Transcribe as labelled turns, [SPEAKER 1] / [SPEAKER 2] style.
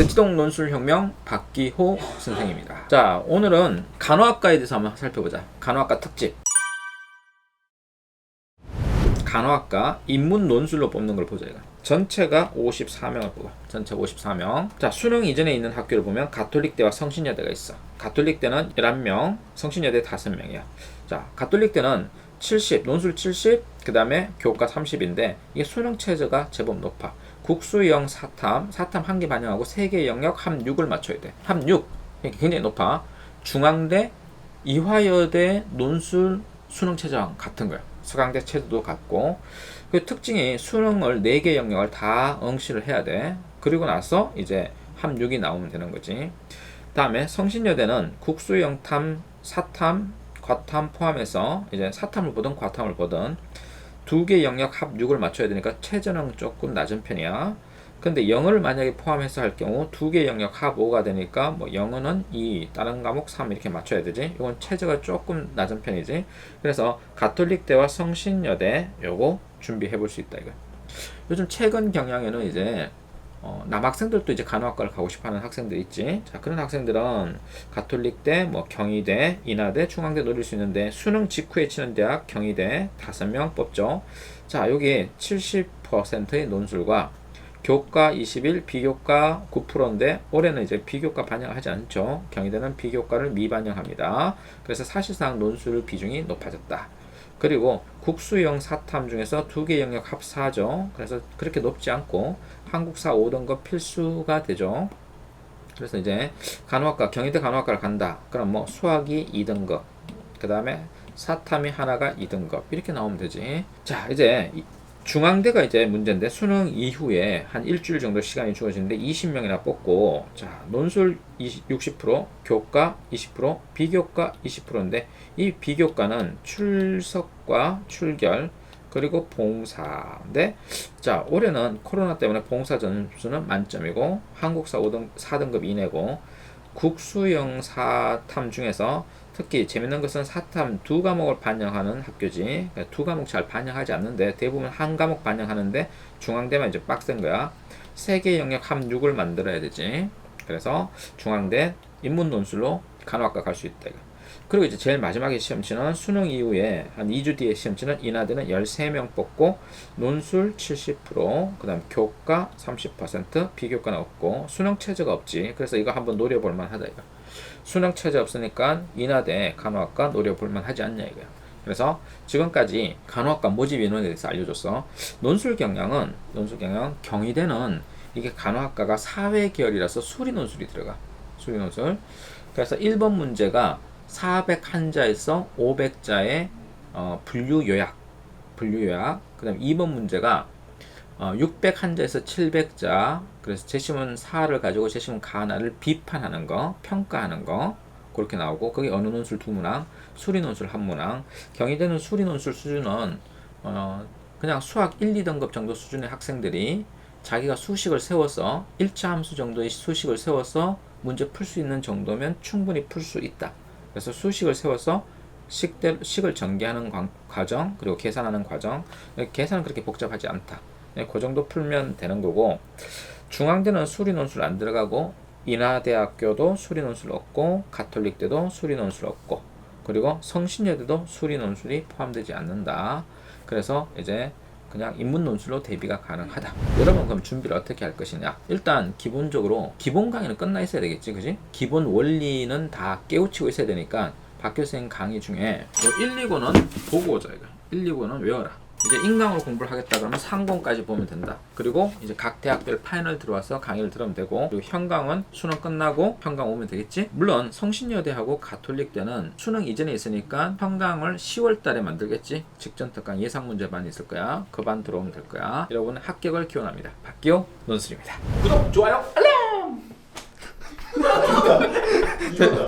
[SPEAKER 1] 대치동 논술혁명 박기호 선생입니다. 자, 오늘은 간호학과에 대해서 한번 살펴보자. 간호학과 특집. 간호학과 인문 논술로 뽑는 걸 보자 이거. 전체가 54명을 뽑아. 전체 54명. 자, 수능 이전에 있는 학교를 보면 가톨릭대와 성신여대가 있어. 가톨릭대는 11명, 성신여대 5명이야. 자, 가톨릭대는 70, 논술 70, 그 다음에 교과 30인데 이게 수능 최저가 제법 높아. 국수형 사탐, 사탐 한 개 반영하고 세 개 영역 함 6을 맞춰야 돼. 함6. 이게 굉장히 높아. 중앙대, 이화여대 논술 수능 최저랑 같은 거야. 서강대 체도도 같고 그 특징이 수능을 4개 영역을 다 응시를 해야 돼. 그리고 나서 이제 함 6이 나오면 되는 거지. 다음에 성신여대는 국수영탐, 사탐, 과탐 포함해서 이제 사탐을 보든 과탐을 보든 두 개 영역 합 6을 맞춰야 되니까 최저는 조금 낮은 편이야. 근데 영어를 만약에 포함해서 할 경우 두 개 영역 합 5가 되니까 뭐 영어는 2, 다른 과목 3 이렇게 맞춰야 되지. 이건 최저가 조금 낮은 편이지. 그래서 가톨릭대와 성신여대 요거 준비해 볼 수 있다 이거. 요즘 최근 경향에는 이제 어, 남학생들도 이제 간호학과를 가고 싶어하는 학생들 있지. 자 그런 학생들은 가톨릭대, 뭐 경희대, 인하대, 중앙대 노릴 수 있는데 수능 직후에 치는 대학 경희대 다섯 명 뽑죠. 자 여기 70%의 논술과 교과 21, 비교과 9%인데 올해는 이제 비교과 반영하지 않죠. 경희대는 비교과를 미반영합니다. 그래서 사실상 논술 비중이 높아졌다. 그리고 국수형 사탐 중에서 두 개 영역 합사죠. 그래서 그렇게 높지 않고 한국사 5등급 필수가 되죠. 그래서 이제 간호학과 경희대 간호학과를 간다. 그럼 뭐 수학이 2등급. 그 다음에 사탐이 하나가 2등급. 이렇게 나오면 되지. 자, 이제 이- 중앙대가 이제 문제인데 수능 이후에 한 일주일 정도 시간이 주어지는데 20명이나 뽑고 자 논술 20, 60% 교과 20% 비교과 20%인데 이 비교과는 출석과 출결 그리고 봉사인데 자 올해는 코로나 때문에 봉사 점수는 만점이고 한국사 5등 4등급 이내고 국수형 사탐 중에서 특히 재밌는 것은 사탐 두 과목을 반영하는 학교지. 그러니까 두 과목 잘 반영하지 않는데 대부분 한 과목 반영하는데 중앙대만 이제 빡센 거야. 세 개 영역 함 6을 만들어야 되지. 그래서 중앙대 인문 논술로 간호학과 갈 수 있다. 그리고 이제 제일 마지막에 시험 치는 수능 이후에 한 2주 뒤에 시험 치는 인하대는 13명 뽑고 논술 70%, 그 다음 교과 30%, 비교과는 없고 수능 체제가 없지. 그래서 이거 한번 노려볼 만하다 이거. 수능 체제 없으니까 인하대 간호학과 노려볼 만하지 않냐 이거야. 그래서 지금까지 간호학과 모집 인원에 대해서 알려줬어. 논술 경향은 논술 경향 경희대는 이게 간호학과가 사회 계열이라서 수리 논술이 들어가. 수리 논술. 그래서 1번 문제가 401자에서 500자의 어, 분류 요약. 분류 요약. 그 다음 2번 문제가 어, 601자에서 700자. 그래서 재심은 사를 가지고 재심은 가나를 비판하는 거, 평가하는 거. 그렇게 나오고 거기 어느 논술 두 문항, 수리 논술 한 문항. 경희대는 수리 논술 수준은 어, 그냥 수학 1, 2등급 정도 수준의 학생들이 자기가 수식을 세워서 1차 함수 정도의 수식을 세워서 문제 풀 수 있는 정도면 충분히 풀 수 있다. 그래서 수식을 세워서 식대, 식을 전개하는 과- 과정 그리고 계산하는 과정 계산은 그렇게 복잡하지 않다. 네, 그 정도 풀면 되는 거고 중앙대는 수리 논술 안 들어가고 인하대학교도 수리 논술 없고 가톨릭대도 수리 논술 없고 그리고 성신여대도 수리 논술이 포함되지 않는다. 그래서 이제 그냥 인문 논술로 대비가 가능하다. 여러분 그럼 준비를 어떻게 할 것이냐? 일단 기본적으로 기본 강의는 끝나 있어야 되겠지, 그지? 기본 원리는 다 깨우치고 있어야 되니까 박 교수님 강의 중에 1, 2고는 보고 오자 이거. 1, 2고는 외워라. 이제 인강으로 공부를 하겠다 그러면 상공까지 보면 된다. 그리고 이제 각 대학별 파이널 들어와서 강의를 들으면 되고 그리고 현강은 수능 끝나고 현강 오면 되겠지? 물론 성신여대하고 가톨릭대는 수능 이전에 있으니까 현강을 10월 달에 만들겠지? 직전 특강 예상 문제반 있을 거야. 그 반 들어오면 될 거야. 여러분 합격을 기원합니다. 박기호 논술입니다. 구독, 좋아요, 알람!